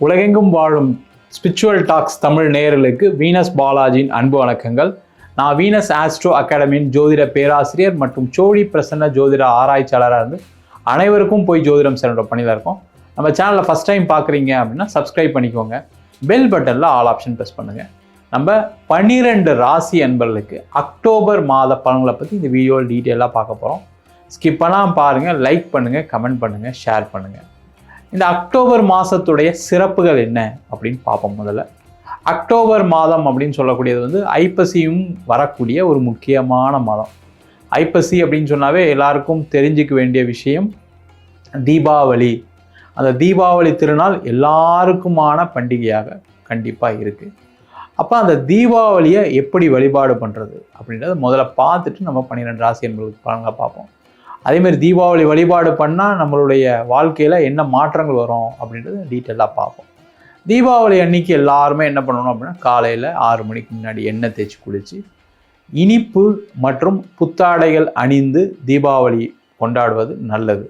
உலகெங்கும் வாழும் spiritual tax Tamil நேயர்களுக்கு வீனஸ் பாலாஜியின் அன்பு வணக்கங்கள். நான் வீனஸ் ஆஸ்ட்ரோ அகாடமியின் ஜோதிட பேராசிரியர் மற்றும் சோழி பிரசன்ன ஜோதிட ஆராய்ச்சியாளராக இருந்து அனைவருக்கும் போய் ஜோதிடம் சென்ற பணியில் இருக்கோம். நம்ம சேனலில் ஃபஸ்ட் டைம் பார்க்குறீங்க அப்படின்னா சப்ஸ்கிரைப் பண்ணிக்கோங்க. பெல் பட்டனில் ஆல் ஆப்ஷன் ப்ரெஸ் பண்ணுங்கள் நம்ம பன்னிரெண்டு ராசி அன்பர்களுக்கு அக்டோபர் மாத பலன்களை பற்றி இந்த வீடியோவில் டீட்டெயிலாக பார்க்க போகிறோம் ஸ்கிப் பண்ணாமல் பாருங்கள் லைக் பண்ணுங்கள் கமெண்ட் பண்ணுங்கள் ஷேர் பண்ணுங்கள் இந்த அக்டோபர் மாதத்துடைய சிறப்புகள் என்ன அப்படின்னு பார்ப்போம் முதல்ல. அக்டோபர் மாதம் அப்படின்னு சொல்லக்கூடியது வந்து ஐப்பசியும் வரக்கூடிய ஒரு முக்கியமான மாதம். ஐப்பசி அப்படின்னு சொன்னாவே எல்லாருக்கும் தெரிஞ்சுக்க வேண்டிய விஷயம் தீபாவளி. அந்த தீபாவளி திருநாள் எல்லாருக்குமான பண்டிகையாக கண்டிப்பாக இருக்குது அப்போ அந்த தீபாவளியை எப்படி வழிபாடு பண்ணுறது அப்படின்றத முதல்ல பார்த்துட்டு நம்ம பன்னிரெண்டு ராசி என்பது பலன்களை பார்ப்போம். அதேமாதிரி தீபாவளி வழிபாடு பண்ணால் நம்மளுடைய வாழ்க்கையில் என்ன மாற்றங்கள் வரும் அப்படின்றத டீட்டெயிலாக பார்ப்போம். தீபாவளி அன்னைக்கு எல்லாருமே என்ன பண்ணணும் அப்படின்னா காலையில் ஆறு மணிக்கு முன்னாடி எண்ணெய் தேய்ச்சி குளித்து இனிப்பு மற்றும் புத்தாடைகள் அணிந்து தீபாவளி கொண்டாடுவது நல்லது.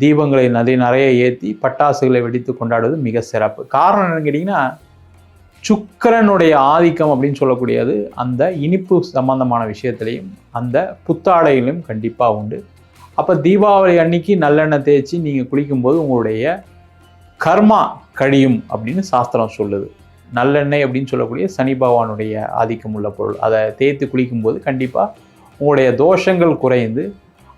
தீபங்களை நிறைய நிறைய ஏற்றி பட்டாசுகளை வெடித்து கொண்டாடுவது மிக சிறப்பு. காரணம் என்னன்னு கேட்டிங்கன்னா சுக்கரனுடைய ஆதிக்கம் அப்படின்னு சொல்லக்கூடியது அந்த இனிப்பு சம்பந்தமான விஷயத்துலையும் அந்த புத்தாடையிலும் கண்டிப்பாக உண்டு. அப்போ தீபாவளி அன்னைக்கு நல்லெண்ணெய் தேய்ச்சி நீங்கள் குளிக்கும்போது உங்களுடைய கர்மா கழியும் அப்படின்னு சாஸ்திரம் சொல்லுது. நல்லெண்ணெய் அப்படின்னு சொல்லக்கூடிய சனி பகவானுடைய ஆதிக்கம் உள்ள பொருள். அதை தேய்த்து குளிக்கும்போது கண்டிப்பாக உங்களுடைய தோஷங்கள் குறைந்து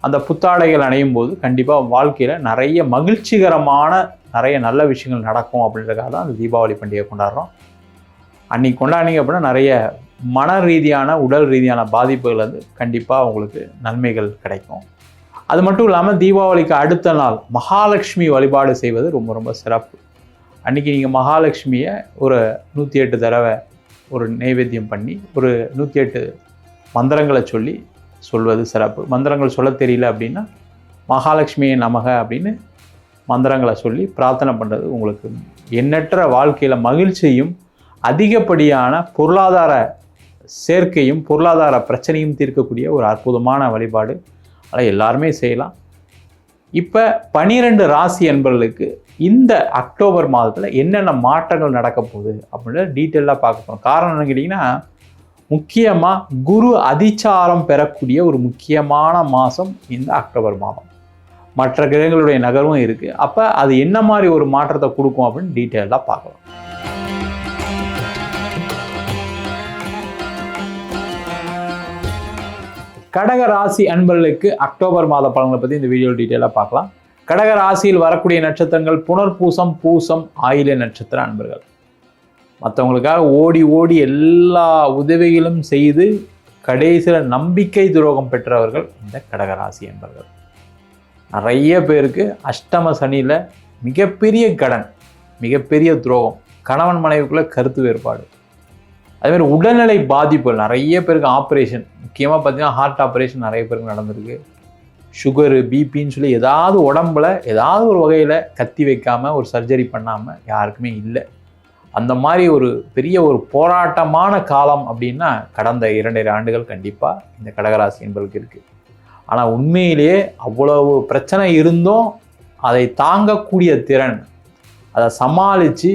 அந்த புத்தாடைகள் அணையும் போது கண்டிப்பாக வாழ்க்கையில் நிறைய மகிழ்ச்சிகரமான நிறைய நல்ல விஷயங்கள் நடக்கும் அப்படின்றதுக்காக தான் அந்த தீபாவளி பண்டிகை கொண்டாடுறோம். அன்னைக்கு கொண்டாடினீங்க அப்படின்னா நிறைய மன ரீதியான உடல் ரீதியான பாதிப்புகள் வந்து கண்டிப்பாக உங்களுக்கு நன்மைகள் கிடைக்கும். அது மட்டும் இல்லாமல் தீபாவளிக்கு அடுத்த நாள் மகாலட்சுமி வழிபாடு செய்வது ரொம்ப ரொம்ப சிறப்பு. அன்றைக்கி நீங்கள் மகாலட்சுமியை ஒரு நூற்றி எட்டு தடவை ஒரு நைவேத்தியம் பண்ணி ஒரு நூற்றி எட்டு மந்திரங்களை சொல்லி சொல்வது சிறப்பு. மந்திரங்கள் சொல்ல தெரியல அப்படின்னா மகாலட்சுமியை நமக அப்படின்னு மந்திரங்களை சொல்லி பிரார்த்தனை பண்ணுறது உங்களுக்கு எண்ணற்ற வாழ்க்கையில் மகிழ்ச்சியும் அதிகப்படியான பொருளாதார சேர்க்கையும் பொருளாதார பிரச்சனையும் தீர்க்கக்கூடிய ஒரு அற்புதமான வழிபாடு. அதை எல்லாருமே செய்யலாம். இப்போ பனிரெண்டு ராசி என்பவர்களுக்கு இந்த அக்டோபர் மாதத்தில் என்னென்ன மாற்றங்கள் நடக்க போகுது அப்படின்றத டீட்டெயிலாக பார்க்க போகிறோம் காரணம் என்ன கேட்டிங்கன்னா முக்கியமாக குரு அதிச்சாரம் பெறக்கூடிய ஒரு முக்கியமான மாதம் இந்த அக்டோபர் மாதம். மற்ற கிரகங்களுடைய நகர்வும் இருக்குது அப்போ அது என்ன மாதிரி ஒரு மாற்றத்தை கொடுக்கும் அப்படின்னு டீட்டெயிலாக பார்க்கலாம். கடக ராசி அன்பர்களுக்கு அக்டோபர் மாத பலன்களை பற்றி இந்த வீடியோ டீட்டெயிலாக பார்க்கலாம். கடக ராசியில் வரக்கூடிய நட்சத்திரங்கள் புனர்பூசம் பூசம் ஆயில நட்சத்திர அன்பர்கள். மற்றவங்களுக்காக ஓடி ஓடி எல்லா உதவிகளும் செய்து கடைசியில் நம்பிக்கை துரோகம் பெற்றவர்கள் இந்த கடகராசி என்பர்கள் நிறைய பேருக்கு அஷ்டம சனியில் மிகப்பெரிய கடன் மிகப்பெரிய துரோகம் கணவன் மனைவிக்குள்ளே கருத்து வேறுபாடு. அதேமாதிரி உடல்நிலை பாதிப்புகள். நிறைய பேருக்கு ஆப்ரேஷன் முக்கியமாக பார்த்தீங்கன்னா ஹார்ட் ஆப்ரேஷன் நிறைய பேருக்கு நடந்திருக்கு. சுகரு பிபின்னு சொல்லி ஏதாவது உடம்புல ஏதாவது ஒரு வகையில் கத்தி வைக்காமல் ஒரு சர்ஜரி பண்ணாமல் யாருக்குமே இல்லை. அந்த மாதிரி ஒரு பெரிய ஒரு போராட்டமான காலம் அப்படின்னா கடந்த இரண்டரை ஆண்டுகள் கண்டிப்பாக இந்த கடகராசி என்பதற்கு இருக்குது ஆனால் உண்மையிலேயே அவ்வளவு பிரச்சனை இருந்தும் அதை தாங்கக்கூடிய திறன் அதை சமாளித்து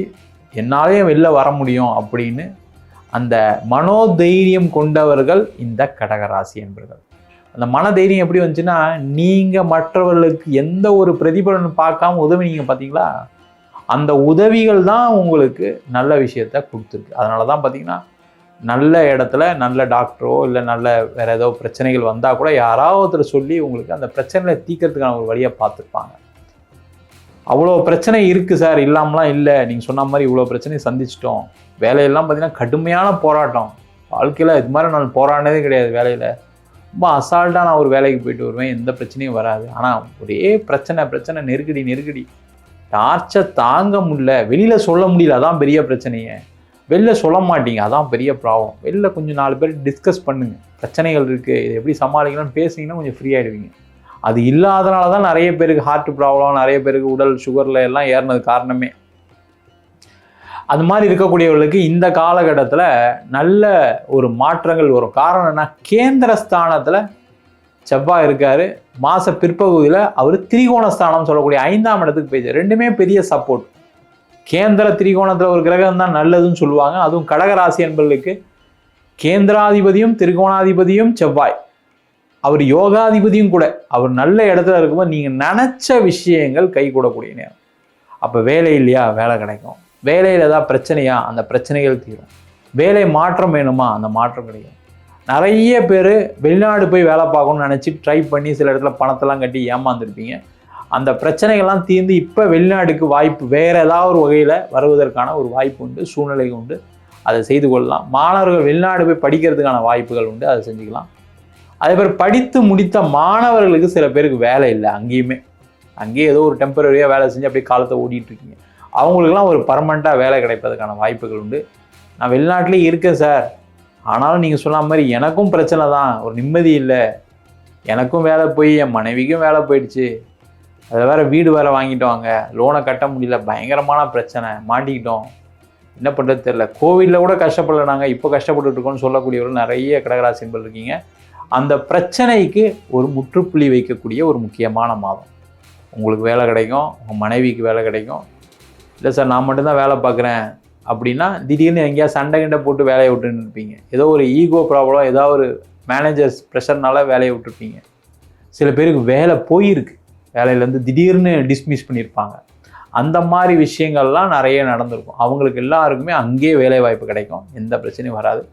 என்னாலே வெளில வர முடியும் அப்படின்னு அந்த மனோதைரியம் கொண்டவர்கள் இந்த கடகராசி என்பர்கள். அந்த மனதைரியம் எப்படி வந்துச்சுன்னா நீங்கள் மற்றவர்களுக்கு எந்த ஒரு பிரதிபலனும் பார்க்காம உதவி நீங்கள் பார்த்தீங்களா? அந்த உதவிகள் தான் உங்களுக்கு நல்ல விஷயத்த கொடுத்துருக்கு. அதனால தான் பார்த்தீங்கன்னா நல்ல இடத்துல நல்ல டாக்டரோ இல்லை நல்ல வேறு ஏதோ பிரச்சனைகள் வந்தால் கூட யாராவது ஒருத்தர் சொல்லி உங்களுக்கு அந்த பிரச்சனைகளை தீர்க்கறதுக்கான ஒரு வழியை பார்த்துருப்பாங்க அவ்வளோ பிரச்சனை இருக்குது சார் இல்லாமலாம் இல்லை. நீங்கள் சொன்ன மாதிரி இவ்வளோ பிரச்சனையை சந்திச்சிட்டோம். வேலையெல்லாம் பார்த்தீங்கன்னா கடுமையான போராட்டம். வாழ்க்கையில் இது மாதிரி நான் போராடினதே கிடையாது வேலையில். ரொம்ப அசால்ட்டாக நான் ஒரு வேலைக்கு போயிட்டு வருவேன் எந்த பிரச்சனையும் வராது. ஆனால் ஒரே பிரச்சனை பிரச்சனை நெருக்கடி நெருக்கடி. டார்ச்சை தாங்க முடியல. வெளியில் சொல்ல முடியல. அதான் பெரிய பிரச்சனையே. வெளில சொல்ல மாட்டீங்க. அதான் பெரிய ப்ராப்ளம் வெளில கொஞ்சம் நாலு பேர் டிஸ்கஸ் பண்ணுங்கள் பிரச்சனைகள் இருக்குது இதை எப்படி சமாளிக்கலாம்னு பேசிங்கன்னா கொஞ்சம் ஃப்ரீ ஆகிடுவீங்க அது இல்லாதனால தான் நிறைய பேருக்கு ஹார்ட் ப்ராப்ளம் நிறைய பேருக்கு உடல் சுகரில் எல்லாம் ஏறினது காரணமே. அது மாதிரி இருக்கக்கூடியவர்களுக்கு இந்த காலகட்டத்தில் நல்ல ஒரு மாற்றங்கள் வரும். காரணம் என்ன? கேந்திர ஸ்தானத்தில் செவ்வாய் இருக்கார். மாத பிற்பகுதியில் அவர் திரிகோண ஸ்தானம் சொல்லக்கூடிய ஐந்தாம் இடத்துக்கு போயிடுச்சு ரெண்டுமே பெரிய சப்போர்ட் கேந்திர திரிகோணத்தில் ஒரு கிரகம் தான் நல்லதுன்னு சொல்லுவாங்க. அதுவும் கடகராசி என்பவர்களுக்கு கேந்திராதிபதியும் திரிகோணாதிபதியும் செவ்வாய். அவர் யோகாதிபதியும் கூட. அவர் நல்ல இடத்துல இருக்கும்போது நீங்கள் நினச்ச விஷயங்கள் கை கூடக்கூடிய நேரம். அப்போ வேலை இல்லையா? வேலை கிடைக்கும். வேலையில் ஏதாவது பிரச்சனையா? அந்த பிரச்சனைகள் தீரும். வேலை மாற்றம் வேணுமா? அந்த மாற்றம் கிடைக்கும். நிறைய பேர் வெளிநாடு போய் வேலை பார்க்கணும்னு நினச்சி ட்ரை பண்ணி சில இடத்துல பணத்தெல்லாம் கட்டி ஏமாந்துருப்பீங்க. அந்த பிரச்சனைகள்லாம் தீர்ந்து இப்போ வெளிநாடுக்கு வாய்ப்பு வேறு ஏதாவது ஒரு வகையில் வருவதற்கான ஒரு வாய்ப்பு உண்டு சூழ்நிலை உண்டு. அதை செய்து கொள்ளலாம். மாணவர்கள் வெளிநாடு போய் படிக்கிறதுக்கான வாய்ப்புகள் உண்டு. அதை செஞ்சுக்கலாம். அதே மாதிரி படித்து முடித்த மாணவர்களுக்கு சில பேருக்கு வேலை இல்லை அங்கேயுமே. அங்கேயே ஏதோ ஒரு டெம்பரரியாக வேலை செஞ்சு அப்படியே காலத்தை ஓடிட்டு இருக்கீங்க அவங்களுக்குலாம் ஒரு பர்மனெண்ட்டாக வேலை கிடைப்பதற்கான வாய்ப்புகள் உண்டு. நான் வெளிநாட்டிலே இருக்கேன் சார் ஆனாலும் நீங்கள் சொன்ன மாதிரி எனக்கும் பிரச்சனை தான். ஒரு நிம்மதி இல்லை. எனக்கும் வேலை போய் என் மனைவிக்கும் வேலை போயிடுச்சு. அதில் வேறு வீடு வேறு வாங்கிட்டோங்க லோனை கட்ட முடியல. பயங்கரமான பிரச்சனை. மாட்டிக்கிட்டோம். என்ன பண்ணுறது தெரில கோவிடில் கூட கஷ்டப்படல நாங்கள் இப்போ கஷ்டப்பட்டுருக்கோம்னு சொல்லக்கூடியவர்கள் நிறைய கடகராசி என்பது இருக்கீங்க. அந்த பிரச்சனைக்கு ஒரு முற்றுப்புள்ளி வைக்கக்கூடிய ஒரு முக்கியமான மாதம். உங்களுக்கு வேலை கிடைக்கும் உங்கள் மனைவிக்கு வேலை கிடைக்கும். இல்லை சார் நான் மட்டும்தான் வேலை பார்க்குறேன். அப்படின்னா திடீர்னு எங்கேயா சண்டை கிண்டை போட்டு வேலையை விட்டுன்னு இருப்பீங்க. ஏதோ ஒரு ஈகோ ப்ராப்ளம் ஏதோ ஒரு மேனேஜர்ஸ் ப்ரெஷர்னால வேலையை விட்டுருப்பீங்க. சில பேருக்கு வேலை போயிருக்கு. வேலையிலேருந்து திடீர்னு டிஸ்மிஸ் பண்ணியிருப்பாங்க. அந்த மாதிரி விஷயங்கள்லாம் நிறைய நடந்திருக்கும். அவங்களுக்கு எல்லாருக்குமே அங்கேயே வேலை வாய்ப்பு கிடைக்கும். எந்த பிரச்சனையும் வராது.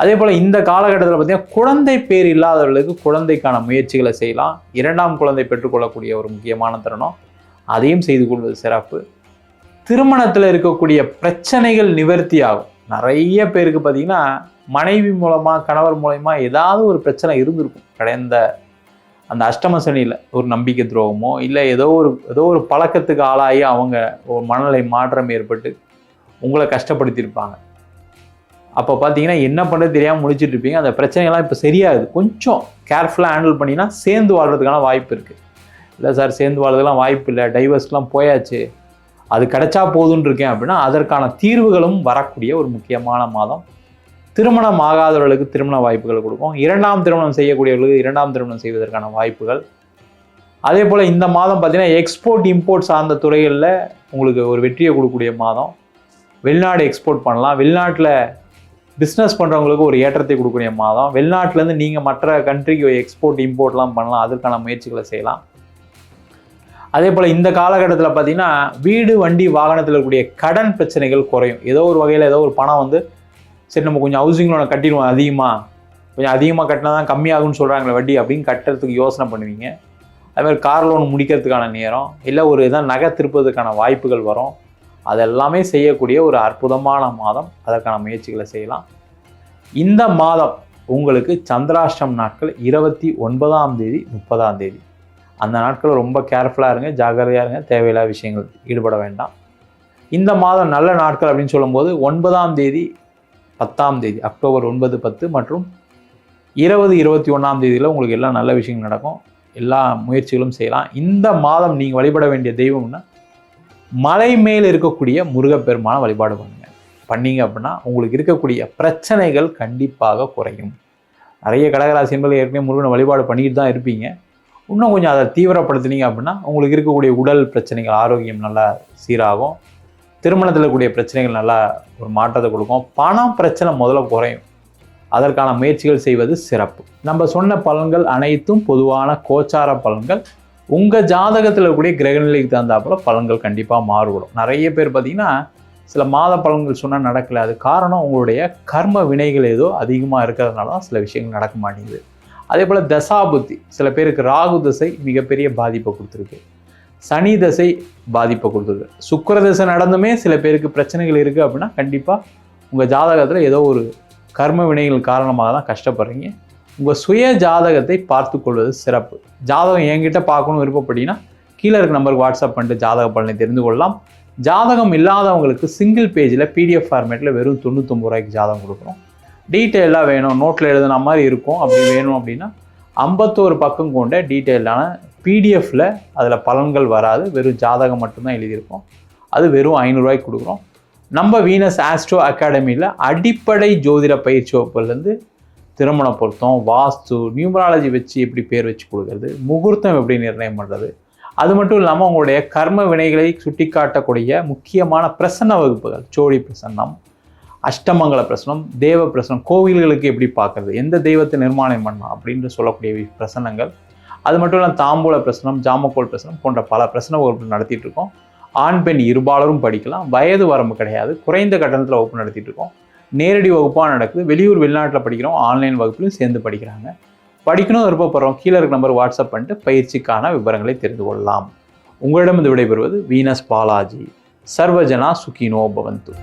அதே போல் இந்த காலகட்டத்தில் பார்த்தீங்கன்னா குழந்தை பேர் இல்லாதவர்களுக்கு குழந்தைக்கான முயற்சிகளை செய்யலாம். இரண்டாம் குழந்தை பெற்றுக்கொள்ளக்கூடிய ஒரு முக்கியமான தருணம். அதையும் செய்து கொள்வது சிறப்பு. திருமணத்தில் இருக்கக்கூடிய பிரச்சனைகள் நிவர்த்தி ஆகும். நிறைய பேருக்கு பார்த்தீங்கன்னா மனைவி மூலமாக கணவர் மூலயமா ஏதாவது ஒரு பிரச்சனை இருந்திருக்கும். கடந்த அந்த அஷ்டம சனியில் ஒரு நம்பிக்கை துரோகமோ இல்லை ஏதோ ஒரு ஏதோ ஒரு பழக்கத்துக்கு ஆளாகி அவங்க ஒரு மனநிலை மாற்றம் ஏற்பட்டு உங்களை கஷ்டப்படுத்தியிருப்பாங்க. அப்போ பார்த்தீங்கன்னா என்ன பண்ணுறது தெரியாமல் முடிச்சுட்டு இருப்பீங்க. அந்த பிரச்சனைகள்லாம் இப்போ சரியாது கொஞ்சம் கேர்ஃபுல்லாக ஹேண்டில் பண்ணினா சேர்ந்து வாழ்கிறதுக்கான வாய்ப்பு இருக்குது இல்லை சார் சேர்ந்து வாழ்றதுலாம் வாய்ப்பு இல்லை. டைவர்ஸ்லாம் போயாச்சு. அது கிடைச்சா போதுன்னு இருக்கேன் அப்படின்னா அதற்கான தீர்வுகளும் வரக்கூடிய ஒரு முக்கியமான மாதம். திருமணம் ஆகாதவர்களுக்கு திருமண வாய்ப்புகள் கொடுக்கும். இரண்டாம் திருமணம் செய்யக்கூடியவர்களுக்கு இரண்டாம் திருமணம் செய்வதற்கான வாய்ப்புகள். அதே போல் இந்த மாதம் பார்த்தீங்கன்னா எக்ஸ்போர்ட் இம்போர்ட் சார்ந்த துறைகளில் உங்களுக்கு ஒரு வெற்றியை கொடுக்கக்கூடிய மாதம். வெளிநாடு எக்ஸ்போர்ட் பண்ணலாம். வெளிநாட்டில் பிஸ்னஸ் பண்ணுறவங்களுக்கு ஒரு ஏற்றத்தை கொடுக்கக்கூடிய மாதம் வெளிநாட்டிலேருந்து நீங்கள் மற்ற கண்ட்ரிக்கு எக்ஸ்போர்ட் இம்போர்ட்லாம் பண்ணலாம். அதற்கான முயற்சிகளை செய்யலாம். அதே போல் இந்த காலகட்டத்தில் பார்த்தீங்கன்னா வீடு வண்டி வாகனத்தில் இருக்கக்கூடிய கடன் பிரச்சனைகள் குறையும். ஏதோ ஒரு வகையில் ஏதோ ஒரு பணம் வந்து சரி நம்ம கொஞ்சம் ஹவுசிங் லோனை கட்டிடுவோம் அதிகமாக கொஞ்சம் அதிகமாக கட்டினா தான் கம்மியாகும்னு சொல்கிறாங்களே வட்டி அப்படின்னு கட்டுறதுக்கு யோசனை பண்ணுவீங்க. அதுமாதிரி கார் லோன் முடிக்கிறதுக்கான நேரம் இல்லை ஒரு இதான் நகை திருப்பதுக்கான வாய்ப்புகள் வரும். அதெல்லாமே செய்யக்கூடிய ஒரு அற்புதமான மாதம். அதற்கான முயற்சிகளை செய்யலாம். இந்த மாதம் உங்களுக்கு சந்திராஷ்டம் நாட்கள் இருபத்தி ஒன்பதாம் தேதி முப்பதாம் தேதி. அந்த நாட்கள் ரொம்ப கேர்ஃபுல்லாக இருங்க ஜாகிரதையாக இருங்க தேவையில்லாத விஷயங்கள் ஈடுபட வேண்டாம். இந்த மாதம் நல்ல நாட்கள் அப்படின்னு சொல்லும்போது ஒன்பதாம் தேதி பத்தாம் தேதி அக்டோபர் ஒன்பது பத்து மற்றும் இருபது இருபத்தி ஒன்றாம் தேதியில் உங்களுக்கு எல்லா நல்ல விஷயங்கள் நடக்கும். எல்லா முயற்சிகளும் செய்யலாம். இந்த மாதம் நீங்கள் வழிபட வேண்டிய தெய்வம்னா மலை மேல் இருக்கக்கூடிய முருகப்பெருமான வழிபாடு பண்ணுங்க. பண்ணீங்க அப்படின்னா உங்களுக்கு இருக்கக்கூடிய பிரச்சனைகள் கண்டிப்பாக குறையும். நிறைய கடகராசி என்பது ஏற்கனவே முருகனை வழிபாடு பண்ணிட்டு தான் இருப்பீங்க. இன்னும் கொஞ்சம் அதை தீவிரப்படுத்தினீங்க அப்படின்னா உங்களுக்கு இருக்கக்கூடிய உடல் பிரச்சனைகள் ஆரோக்கியம் நல்லா சீராகும். திருமணத்தில் கூடிய பிரச்சனைகள் நல்லா ஒரு மாற்றத்தை கொடுக்கும். பணம் பிரச்சனை முதல்ல குறையும். அதற்கான முயற்சிகள் செய்வது சிறப்பு. நம்ம சொன்ன பலன்கள் அனைத்தும் பொதுவான கோச்சார பலன்கள். உங்கள் ஜாதகத்தில் இருக்கக்கூடிய கிரகநிலைக்கு தகுந்தாப்பில் பலன்கள் கண்டிப்பாக மாறுபடும். நிறைய பேர் பார்த்திங்கன்னா சில மாத பலன்கள் சொன்னால் நடக்கலை. அது காரணம் உங்களுடைய கர்ம வினைகள் ஏதோ அதிகமாக இருக்கிறதுனால தான் சில விஷயங்கள் நடக்க மாட்டேங்குது. அதே போல் தசாபுத்தி சில பேருக்கு ராகு தசை மிகப்பெரிய பாதிப்பை கொடுத்துருக்கு. சனி தசை பாதிப்பை கொடுத்துருக்கு. சுக்கர தசை நடந்துமே சில பேருக்கு பிரச்சனைகள் இருக்குது அப்படின்னா கண்டிப்பாக உங்கள் ஜாதகத்தில் ஏதோ ஒரு கர்ம வினைகள் காரணமாக தான் கஷ்டப்படுறீங்க. உங்கள் சுய ஜாதகத்தை பார்த்து கொள்வது சிறப்பு. ஜாதகம் என்கிட்ட பார்க்கணும் விருப்பப்பட்டீங்கன்னா கீழே இருக்க நம்பருக்கு வாட்ஸ்அப் பண்ணிட்டு ஜாதக பலனை தெரிந்து கொள்ளலாம். ஜாதகம் இல்லாதவங்களுக்கு சிங்கிள் பேஜில் பிடிஎஃப் ஃபார்மேட்டில் வெறும் தொண்ணூத்தொம்பது ரூபாய்க்கு ஜாதகம் கொடுக்குறோம் டீட்டெயிலாக வேணும். நோட்டில் எழுதுன மாதிரி இருக்கும். அப்படி வேணும் அப்படின்னா ஐம்பத்தோரு பக்கம் கொண்ட டீட்டெயிலான பிடிஎஃப்பில் அதில் பலன்கள் வராது. வெறும் ஜாதகம் மட்டும்தான் எழுதியிருக்கோம். அது வெறும் ஐநூறுரூவாய்க்கு கொடுக்குறோம். நம்ம வீனஸ் ஆஸ்ட்ரோ அகாடமியில் அடிப்படை ஜோதிட பயிற்சி வகுப்புலேருந்து திருமண பொருத்தம் வாஸ்து நியூமராலஜி வச்சு எப்படி பேர் வச்சு கொடுக்குறது முகூர்த்தம் எப்படி நிர்ணயம் பண்ணுறது அது மட்டும் இல்லாமல் உங்களுடைய கர்ம வினைகளை சுட்டிக்காட்டக்கூடிய முக்கியமான பிரசன்ன வகுப்புகள் சோழி பிரசன்னம் அஷ்டமங்கல பிரசனம் தேவ பிரசனம் கோவில்களுக்கு எப்படி பார்க்கறது எந்த தெய்வத்தை நிர்மாணம் பண்ணலாம் அப்படின்னு சொல்லக்கூடிய பிரசனங்கள் அது மட்டும் இல்லாமல் தாம்பூல பிரசனம் ஜாமக்கோல் பிரசனம் போன்ற பல பிரசன வகுப்புகள் நடத்திட்டு இருக்கோம். ஆண் பெண் இருபாலரும் படிக்கலாம். வயது வரம்பு கிடையாது. குறைந்த கட்டணத்தில் வகுப்பு நடத்திட்டு இருக்கோம். நேரடி வகுப்பாக நடக்குது. வெளியூர் வெளிநாட்டில் படிக்கிறோம் ஆன்லைன் வகுப்புலையும் சேர்ந்து படிக்கிறாங்க. படிக்கணும் விருப்பப்படுறோம் கீழே இருக்க நம்பர் வாட்ஸ்அப் பண்ணிட்டு பயிற்சிக்கான விவரங்களை தெரிந்து கொள்ளலாம். உங்களிடம் இது விடைபெறுவது வீனஸ் பாலாஜி. சர்வஜனா சுகினோ பவந்து.